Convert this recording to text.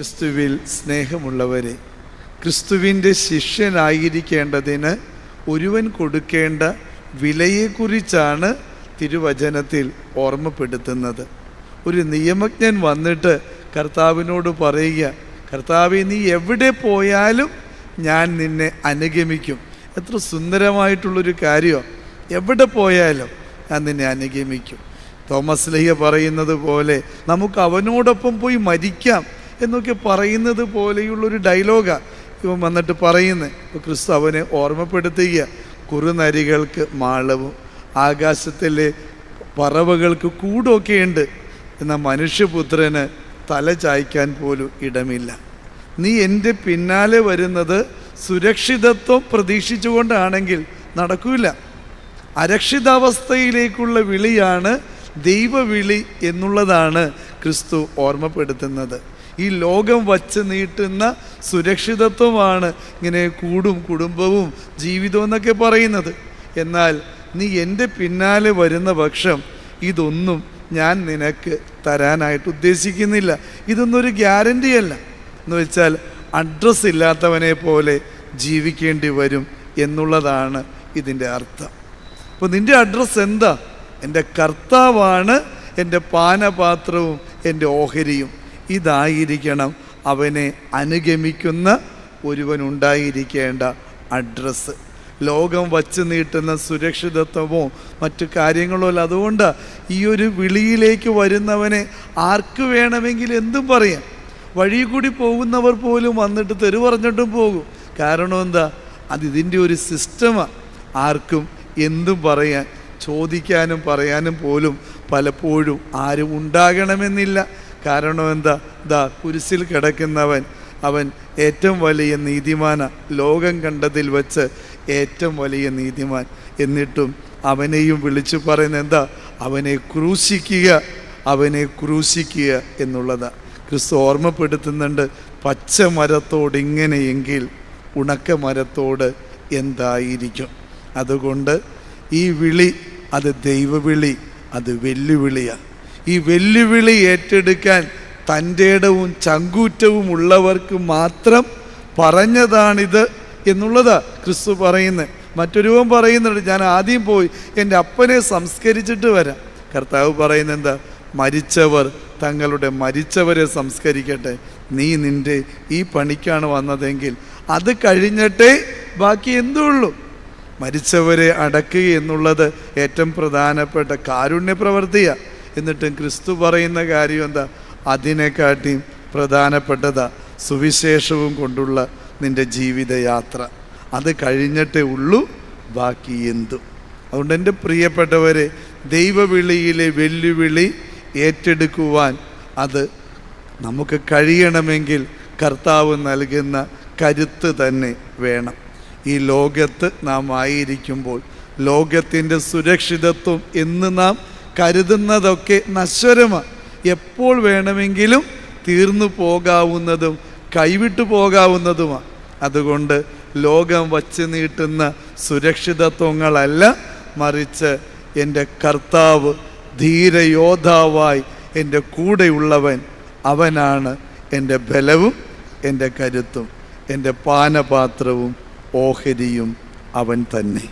ക്രിസ്തുവിൽ സ്നേഹമുള്ളവരെ ക്രിസ്തുവിന്റെ ശിഷ്യനായിരിക്കേണ്ടതിന് ഒരുവൻ കൊടുക്കേണ്ട വിലയെക്കുറിച്ചാണ് തിരുവചനത്തിൽ ഓർമ്മപ്പെടുത്തുന്നത്. ഒരു നിയമജ്ഞൻ വന്നിട്ട് കർത്താവിനോട് പറയുക കർത്താവ് നീ എവിടെ പോയാലും ഞാൻ നിന്നെ അനുഗമിക്കും. എത്ര സുന്ദരമായിട്ടുള്ളൊരു കാര്യമോ എവിടെ പോയാലും ഞാൻ നിന്നെ അനുഗമിക്കും. തോമസ് ലഹിയ പറയുന്നത് പോലെ നമുക്ക് അവനോടൊപ്പം പോയി മരിക്കാം. എന്നൊക്കെ പറയുന്നത് പോലെയുള്ളൊരു ഡയലോഗാണ് ഇവൻ വന്നിട്ട് പറയുന്നത് ഇപ്പോൾ ക്രിസ്തു അവനെ ഓർമ്മപ്പെടുത്തുക കുറുനരികൾക്ക് മാളവും ആകാശത്തിലെ പറവകൾക്ക് കൂടൊക്കെയുണ്ട് എന്നാൽ മനുഷ്യപുത്രന് തല ചായ്ക്കാൻ പോലും ഇടമില്ല. നീ എന്റെ പിന്നാലെ വരുന്നത് സുരക്ഷിതത്വം പ്രതീക്ഷിച്ചുകൊണ്ടാണെങ്കിൽ നടക്കൂല. അരക്ഷിതാവസ്ഥയിലേക്കുള്ള വിളിയാണ് ദൈവവിളി എന്നുള്ളതാണ് ക്രിസ്തു ഓർമ്മപ്പെടുത്തുന്നത്. ഈ ലോകം വച്ച് നീട്ടുന്ന സുരക്ഷിതത്വമാണ് ഇങ്ങനെ കൂടും കുടുംബവും ജീവിതവും എന്നൊക്കെ പറയുന്നത്. എന്നാൽ നീ എന്റെ പിന്നാലെ വരുന്ന പക്ഷം ഇതൊന്നും ഞാൻ നിനക്ക് തരാനായിട്ട് ഉദ്ദേശിക്കുന്നില്ല. ഇതൊന്നൊരു ഗ്യാരന്റി അല്ല. എന്ന് വെച്ചാൽ അഡ്രസ്സ് ഇല്ലാത്തവനെ പോലെ ജീവിക്കേണ്ടി വരും എന്നുള്ളതാണ് ഇതിന്റെ അർത്ഥം. അപ്പോൾ നിന്റെ അഡ്രസ്സ് എന്താ? എന്റെ കർത്താവാണ് എന്റെ പാനപാത്രവും എന്റെ ഓഹരിയും. ഇതായിരിക്കണം അവനെ അനുഗമിക്കുന്ന ഒരുവനുണ്ടായിരിക്കേണ്ട അഡ്രസ്സ് ലോകം വച്ച് നീട്ടുന്ന സുരക്ഷിതത്വമോ മറ്റു കാര്യങ്ങളോ അല്ല. അതുകൊണ്ട് ഈ ഒരു വിളിയിലേക്ക് വരുന്നവനെ ആർക്ക് വേണമെങ്കിൽ എന്തും പറയാം. വഴി കൂടി പോകുന്നവർ പോലും വന്നിട്ട് തെരു പറഞ്ഞിട്ടും പോകും. കാരണം എന്താ? അത് ഇതിന്റെ ഒരു സിസ്റ്റമാണ് ആർക്കും എന്തും പറയാൻ ചോദിക്കാനും പറയാനും പോലും പലപ്പോഴും ആരും ഉണ്ടാകണമെന്നില്ല. കാരണം എന്താ? ദാ കുരിശിൽ കിടക്കുന്നവൻ അവൻ ഏറ്റവും വലിയ നീതിമാന. ലോകം കണ്ടതിൽ വച്ച് ഏറ്റവും വലിയ നീതിമാൻ. എന്നിട്ടും അവനെയും വിളിച്ചു പറയുന്ന എന്താ? അവനെ ക്രൂശിക്കുക അവനെ ക്രൂശിക്കുക എന്നുള്ളതാണ് ക്രിസ്തു ഓർമ്മപ്പെടുത്തുന്നുണ്ട് പച്ച മരത്തോട് ഇങ്ങനെയെങ്കിൽ ഉണക്ക മരത്തോട് എന്തായിരിക്കും? അതുകൊണ്ട് ഈ വിളി അത് ദൈവവിളി അത് വെല്ലുവിളിയാണ് ഈ വെല്ലുവിളി ഏറ്റെടുക്കാൻ തന്റെ ഇടവും ചങ്കൂറ്റവും ഉള്ളവർക്ക് മാത്രം പറഞ്ഞതാണിത് എന്നുള്ളത് ക്രിസ്തു പറയുന്നത് മറ്റൊരുവൻ പറയുന്നുണ്ട് ഞാൻ ആദ്യം പോയി എന്റെ അപ്പനെ സംസ്കരിച്ചിട്ട് വരാം. കർത്താവ് പറയുന്നത് എന്താ മരിച്ചവർ തങ്ങളുടെ മരിച്ചവരെ സംസ്കരിക്കട്ടെ. നീ നിന്റെ ഈ പണിക്കാണ് വന്നതെങ്കിൽ അത് കഴിഞ്ഞിട്ടേ ബാക്കി എന്തുള്ളൂ മരിച്ചവരെ അടക്കുക എന്നുള്ളത് ഏറ്റവും പ്രധാനപ്പെട്ട കാരുണ്യ പ്രവൃത്തിയാണ് എന്നിട്ടും ക്രിസ്തു പറയുന്ന കാര്യം എന്താ? അതിനെക്കാട്ടിയും പ്രധാനപ്പെട്ടതാ സുവിശേഷവും കൊണ്ടുള്ള നിന്റെ ജീവിതയാത്ര. അത് കഴിഞ്ഞിട്ടേ ഉള്ളൂ ബാക്കി എന്തും? അതുകൊണ്ട് എന്റെ പ്രിയപ്പെട്ടവരെ ദൈവവിളിയിലെ വെല്ലുവിളി ഏറ്റെടുക്കുവാൻ അത് നമുക്ക് കഴിയണമെങ്കിൽ കർത്താവ് നൽകുന്ന കരുത്ത് തന്നെ വേണം. ഈ ലോകത്ത് നാം ആയിരിക്കുമ്പോൾ ലോകത്തിന്റെ സുരക്ഷിതത്വം എന്ന് നാം കരുതുന്നതൊക്കെ നശ്വരമാണ് എപ്പോൾ വേണമെങ്കിലും തീർന്നു പോകാവുന്നതും കൈവിട്ടു പോകാവുന്നതുമാണ് അതുകൊണ്ട് ലോകം വച്ച് നീട്ടുന്ന സുരക്ഷിതത്വങ്ങളല്ല മറിച്ച് എന്റെ കർത്താവ് ധീരയോദ്ധാവായി എന്റെ കൂടെയുള്ളവൻ അവനാണ് എന്റെ ബലവും എന്റെ കരുത്തും എന്റെ പാനപാത്രവും ഓഹരിയും അവൻ തന്നെ.